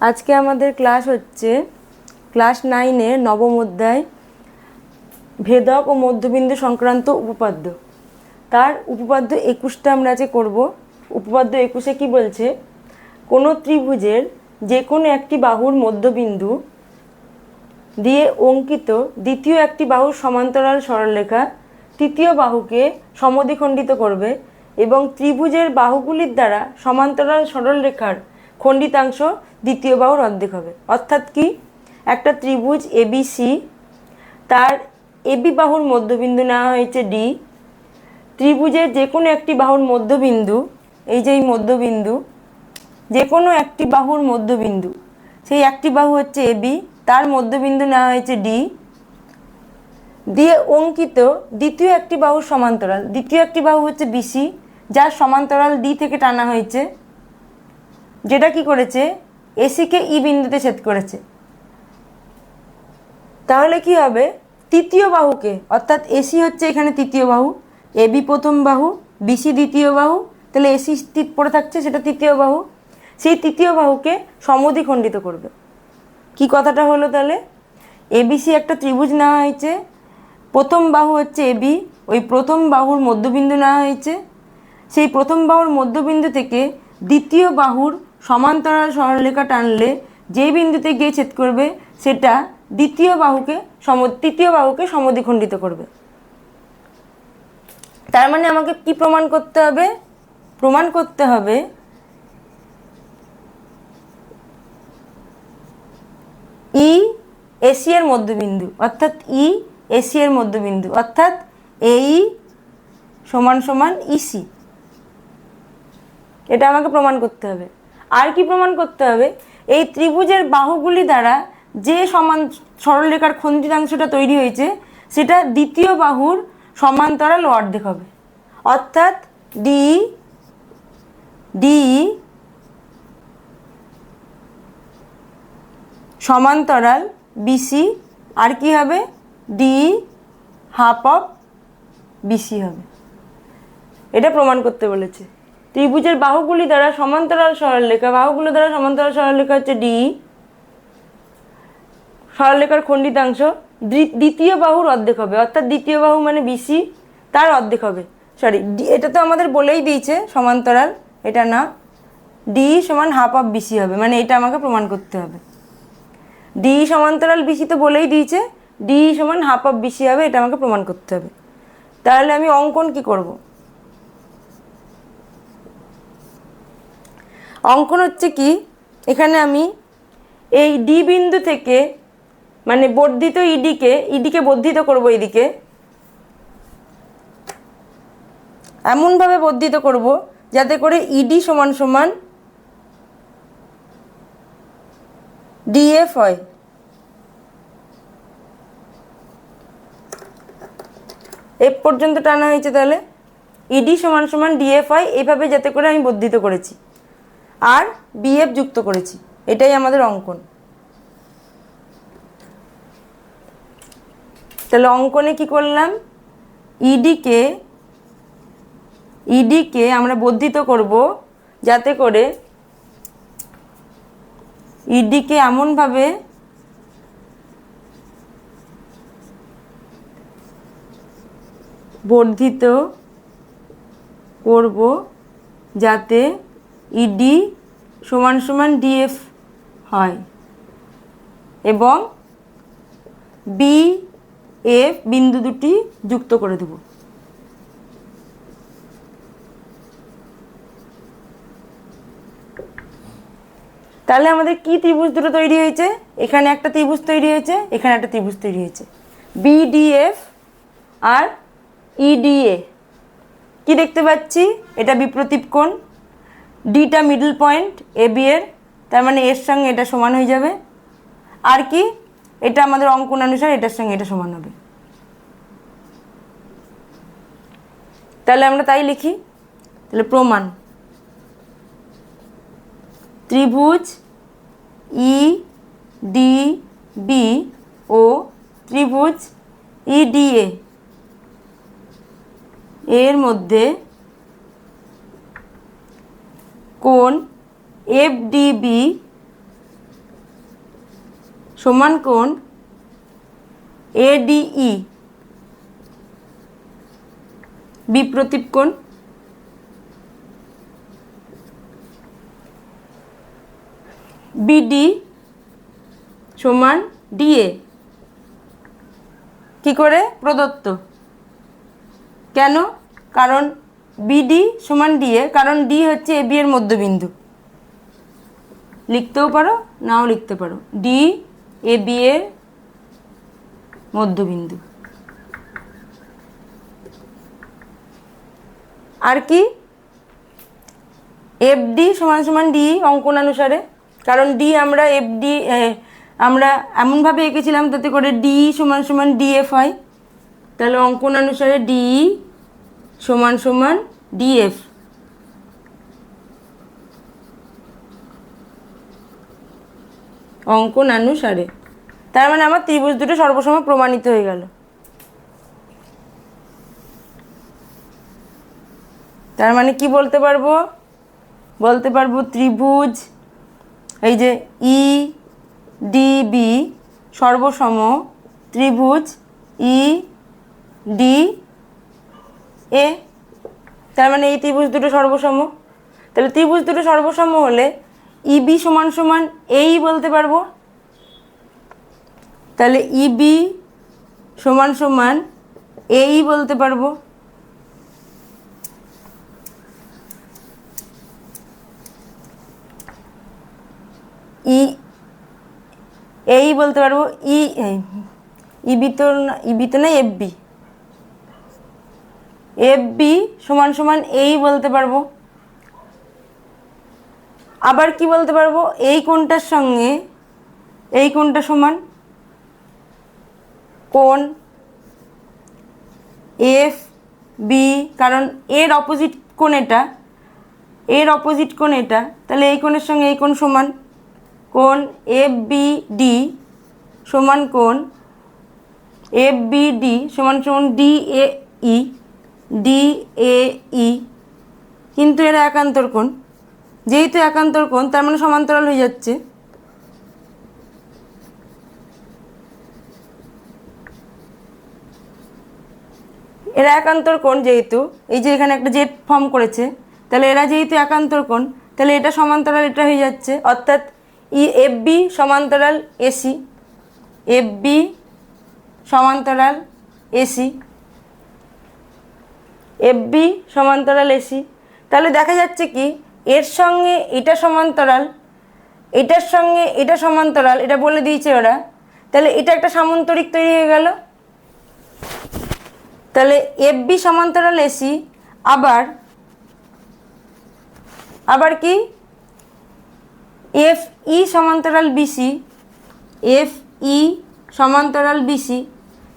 আজকে আমাদের ক্লাস হচ্ছে, ক্লাস নাইনের নবম অধ্যায়, ভেদক ও মধ্যবিন্দু সংক্রান্ত উপপাদ্য। তার উপপাদ্য একুশটা আমরা আজকে করব। উপপাদ্য একুশে কি বলছে? কোনো ত্রিভুজের যে কোনো একটি বাহুর মধ্যবিন্দু দিয়ে অঙ্কিত দ্বিতীয় একটি বাহুর সমান্তরাল সরলরেখা তৃতীয় বাহুকে সমদ্বিখণ্ডিত করবে এবং ত্রিভুজের বাহুগুলির দ্বারা সমান্তরাল সরলরেখার খণ্ডিতাংশ দ্বিতীয় বাহুর অর্ধেক হবে। অর্থাৎ কি? একটা ত্রিভুজ এবিসি তার এবি বাহুর মধ্যবিন্দু নেওয়া হয়েছে ডি। ত্রিভুজের যে কোনো একটি বাহুর মধ্যবিন্দু, এই যে এই মধ্যবিন্দু যে কোনো একটি বাহুর মধ্যবিন্দু, সেই একটি বাহু হচ্ছে এবি তার মধ্যবিন্দু নেওয়া হয়েছে ডি। দিয়ে অঙ্কিত দ্বিতীয় একটি বাহুর সমান্তরাল, দ্বিতীয় একটি বাহু হচ্ছে বিসি যার সমান্তরাল ডি থেকে টানা হয়েছে যেটা কি করেছে? এসিকে ই বিন্দুতে ছেদ করেছে। তাহলে কি হবে? তৃতীয় বাহুকে, অর্থাৎ এসি হচ্ছে এখানে তৃতীয় বাহু এবি প্রথম বাহু বিসি দ্বিতীয় বাহু, তাহলে এসি পড়ে থাকছে সেটা তৃতীয় বাহু। সেই তৃতীয় বাহুকে সমদ্বিখণ্ডিত করবে। কি কথাটা হলো তাহলে? এবিসি একটা ত্রিভুজ নেওয়া হয়েছে। প্রথম বাহু হচ্ছে এবি ওই প্রথম বাহুর মধ্যবিন্দু নেওয়া হয়েছে। সেই প্রথম বাহুর মধ্যবিন্দু থেকে দ্বিতীয় বাহুর সমান্তরাল সরলরেখা টানলে যে বিন্দুতে গিয়ে ছেদ করবে, সেটা দ্বিতীয় বাহুকে সম, তৃতীয় বাহুকে সমদ্বিখণ্ডিত করবে। তার মানে আমাকে কি প্রমাণ করতে হবে? প্রমাণ করতে হবে ই এশিয়ার মধ্যবিন্দু, অর্থাৎ ই এশিয়ার মধ্যবিন্দু, অর্থাৎ এই সমান সমান ইসি এটা আমাকে প্রমাণ করতে হবে। আর কি প্রমাণ করতে হবে? এই ত্রিভুজের বাহুগুলি দ্বারা যে সমান সরলরেখার খণ্ডিতাংশটা তৈরি হয়েছে, সেটা দ্বিতীয় বাহুর সমান্তরাল অর্ধেক হবে। অর্থাৎ ডি ডি সমান্তরাল বিসি আর কি হবে? ডি হাফ অফ বিসি হবে। এটা প্রমাণ করতে বলেছে। ত্রিভুজের বাহুগুলি দ্বারা সমান্তরাল সরলরেখা। বাহুগুলো দ্বারা সমান্তরাল সরলরেখা হচ্ছে ডি সরলরেখার খণ্ডিতাংশ। দ্বি- দ্বিতীয় বাহুর অর্ধেক হবে। অর্থাৎ দ্বিতীয় বাহু মানে বিসি তার অর্ধেক হবে। সরি এটা তো আমাদের বলেই দিয়েছে সমান্তরাল। এটা না। ডি সমান হাফ অফ বিসি হবে। মানে এটা আমাকে প্রমাণ করতে হবে। ডি সমান্তরাল বিসি তো বলেই দিয়েছে। ডি সমান হাফ অফ বিসি হবে, এটা আমাকে প্রমাণ করতে হবে। তাহলে আমি অঙ্কন কি করব? অঙ্কন হচ্ছে কি? এখানে আমি এই ডি বিন্দু থেকে মানে বর্ধিত ইডিকে ইডিকে বর্ধিত করব এদিকে। এমনভাবে বর্ধিত করব যাতে করে ইডি সমান সমান ডিএফ হয়। এফ পর্যন্ত টানা হয়েছে তাহলে। ইডি সমান সমান ডিএফ হয় এইভাবে যাতে করে আমি বর্ধিত করেছি। আর বিএফ যুক্ত করেছি। এটাই আমাদের অঙ্কন। তাহলে অঙ্কনে কি করলাম? ইডিকে ইডিকে আমরা বর্ধিত করব যাতে করে ইডিকে এমনভাবে বর্ধিত করব যাতে ইডি সমান সমান ডিএফ হয়। এবং বি এফ বিন্দু দুটি যুক্ত করে দেব। তাহলে আমাদের কি ত্রিভুজ দুটো তৈরি হয়েছে? এখানে একটা ত্রিভুজ তৈরি হয়েছে, এখানে একটা ত্রিভুজ তৈরি হয়েছে। বিডিএফ আর ইডিএ কি দেখতে পাচ্ছি? এটা বিপ্রতীপ কোণ। ডিটা মিডল পয়েন্ট এ বি এর, তার মানে এর সঙ্গে এটা সমান হয়ে যাবে। আর কি? এটা আমাদের অঙ্কন অনুসারে এটার সঙ্গে এটা সমান হবে। তাহলে আমরা তাই লিখি। তাহলে প্রমাণ। ত্রিভুজ ই ডি বি ও ত্রিভুজ ইডিএ এর মধ্যে কোণ এফ ডিবি সমান কোণ এডিই বিপ্রতীপ কোণ। বিডি সমান ডিএ। কি করে? প্রদত্ত। কেন? কারণ বিডি সমান ডি এ কারণ ডি হচ্ছে এ বি এর মধ্যবিন্দু। লিখতেও পারো, নাও লিখতে পারো। ডি এ বি এর মধ্যবিন্দু। আর কি? এফ ডি সমান সমান ডি অঙ্কনানুসারে, কারণ ডি আমরা এফ ডি আমরা এমনভাবে এঁকেছিলাম তাতে করে ডি সমান সমান ডিএফ হয়। তাহলে অঙ্কনানুসারে ডি সমান সমান ডিএফ অঙ্কনানুসারে তার মানে আমার ত্রিভুজ দুটো সর্বসম প্রমাণিত হয়ে গেল। তার মানে কি বলতে পারব? বলতে পারব ত্রিভুজ, এই যে ই ডি বি সর্বসম ত্রিভুজ ই ডি এ, তার মানে এই ত্রিভুজ দুটো সর্বসম তাহলে ত্রিভুজ দুটো সর্বসম হলে ইবি সমান সমান এই বলতে পারব? তাহলে ইবি সমান সমান এই বলতে পারব? ই এই বলতে পারব? ই ইবি তো ইবি তো না এফ বি এফ বি সমান সমান এই বলতে পারব। আবার কি বলতে পারব? এই কোণটার সঙ্গে, এই কোণটা সমান কোণ এফ বি কারণ এর অপোজিট কোণ এটা, এর অপোজিট কোণ এটা, তাহলে এই কোণের সঙ্গে এই কোণ সমান কোণ এফ বি ডি সমান কোণ এফ বি ডি সমান সমান ডি এ ই ডি, এ, ই। কিন্তু এরা একান্তর কোণ? যেহেতু একান্তর কোণ, তার মানে সমান্তরাল হয়ে যাচ্ছে। এরা একান্তর কোণ যেহেতু, এই যে এখানে একটা জেড ফর্ম করেছে, তাহলে এরা যেহেতু একান্তর কোণ, তাহলে এটা সমান্তরাল এটা হয়ে যাচ্ছে, অর্থাৎ ই, এফ বি সমান্তরাল এসি এফ বি সমান্তরাল এসি এফ বি সমান্তরাল এসি তাহলে দেখা যাচ্ছে কি, এর সঙ্গে এটা সমান্তরাল, এটার সঙ্গে এটা সমান্তরাল, এটা বলে দিয়েছে ওরা। তাহলে এটা একটা সামান্তরিক তৈরি হয়ে গেল। তাহলে এফ বি সমান্তরাল এসি আবার আবার কি? এফ ই সমান্তরাল বিসি এফ ই সমান্তরাল বিসি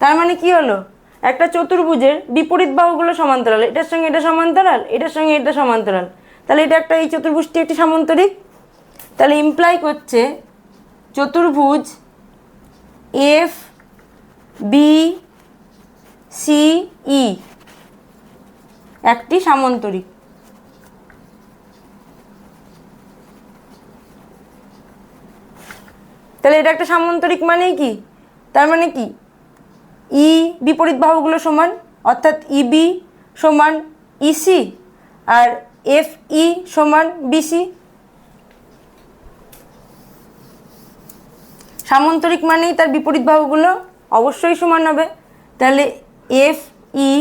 তার মানে কি হলো? একটা চতুর্ভুজের বিপরীত বাহুগুলো সমান্তরাল, এটার সঙ্গে এটা সমান্তরাল, এটার সঙ্গে এটা সমান্তরাল। তাহলে এটা একটা, এই চতুর্ভুজটি একটি সামান্তরিক? তাহলে ইমপ্লাই করছে চতুর্ভুজ এফ বি সি ই একটি সামান্তরিক। তাহলে এটা একটা সামান্তরিক মানেই কি? তার মানে কি? ই বিপরীত বাহুগুলো সমান, অর্থাৎ ইবি সমান ইসি আর এফ ই সমান বিসি সামান্তরিক মানেই তার বিপরীত বাহুগুলো অবশ্যই সমান হবে। তাহলে এফ ই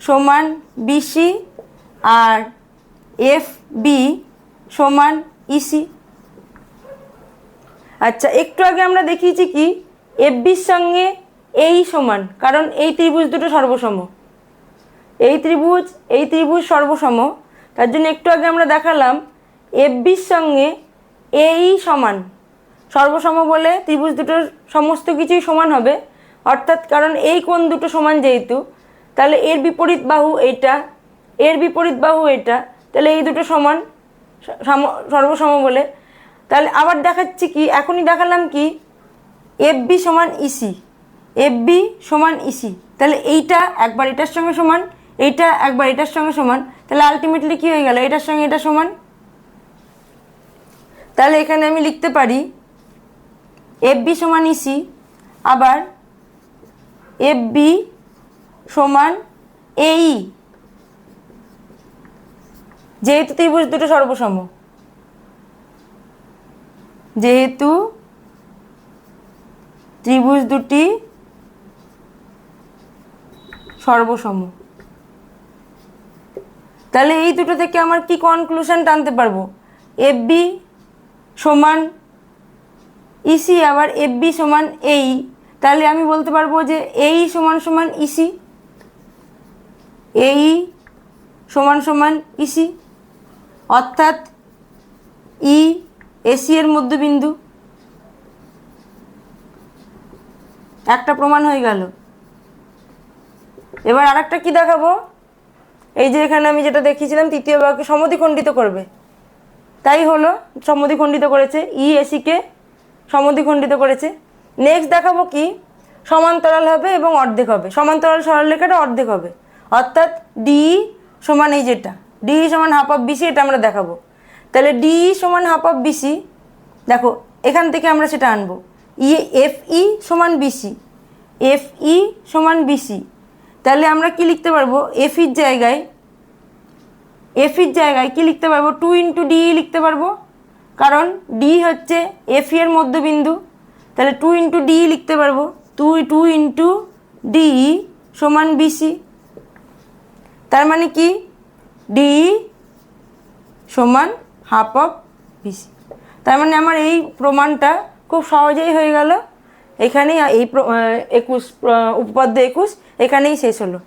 সমান বিসি আর এফ বি সমান ইসি আচ্ছা একটু আগে আমরা দেখিয়েছি কি, এফ বির সঙ্গে এই সমান, কারণ এই ত্রিভুজ দুটো সর্বসম। এই ত্রিভুজ এই ত্রিভুজ সর্বসম। তার জন্য একটু আগে আমরা দেখালাম এফ বির সঙ্গে এই সমান। সর্বসম বলে ত্রিভুজ দুটোর সমস্ত কিছুই সমান হবে, অর্থাৎ কারণ এই কোণ দুটো সমান যেহেতু, তাহলে এর বিপরীত বাহু এটা এর বিপরীত বাহু এটা, তাহলে এই দুটো সমান, সম- সর্বসম বলে। তাহলে আবার দেখাচ্ছি কি, এখনই দেখালাম কি এফ বি সমান ইসি এফ বি সমান ইসি তাহলে এইটা একবার এটার সঙ্গে সমান, এইটা একবার এটার সঙ্গে সমান, তাহলে আলটিমেটলি কি হয়ে গেল? এটার সঙ্গে এটা সমান? তাহলে এখানে আমি লিখতে পারি এফ বি সমান ইসি আবার এফ বি সমান এই যেহেতু ত্রিভুজ দুটো সর্বসম। যেহেতু ত্রিভুজ দুটি সর্বসম। তাহলে এই দুটো থেকে আমার কি কনক্লুশন টানতে পারব? এফ বি সমান ইসি আবার এফ বি সমান এই তাহলে আমি বলতে পারব যে এই সমান সমান ইসি এই সমান সমান ইসি অর্থাৎ ই এসি এর মধ্যবিন্দু। একটা প্রমাণ হয়ে গেল। এবার আরেকটা কি দেখাবো? এই যে এখানে আমি যেটা দেখিয়েছিলাম, তৃতীয় বাক্য সমদ্বিখণ্ডিত করবে। তাই হলো সমদ্বিখণ্ডিত করেছে, ই এসিকে সমদ্বিখণ্ডিত করেছে। নেক্সট দেখাবো কি? সমান্তরাল হবে এবং অর্ধেক হবে। সমান্তরাল সরলরেখাটা অর্ধেক হবে। অর্থাৎ ডি সমান এই যেটা। ডি সমান হাফ অফ বিসি এটা আমরা দেখাবো। তাহলে ডি সমান হাফ অফ বিসি দেখো, এখান থেকে আমরা সেটা আনব। ই এফ ই সমান বিসি এফ ই সমান বিসি তাহলে আমরা কি লিখতে পারব? এফির জায়গায় এফির জায়গায় কি লিখতে পারব? টু ইন্টু ডি লিখতে পারব। কারণ ডি হচ্ছে এফ এর মধ্যবিন্দু। তাহলে টু ইন্টু ডি লিখতে পারব। টু টু ইন্টু ডি সমান বিসি তার মানে কি? ডি সমান হাফ অফ বিসি তার মানে আমার এই প্রমাণটা খুব সহজেই হয়ে গেল। এখানেই এই একুশ উপপাদ্য একুশ এখানেই শেষ হলো।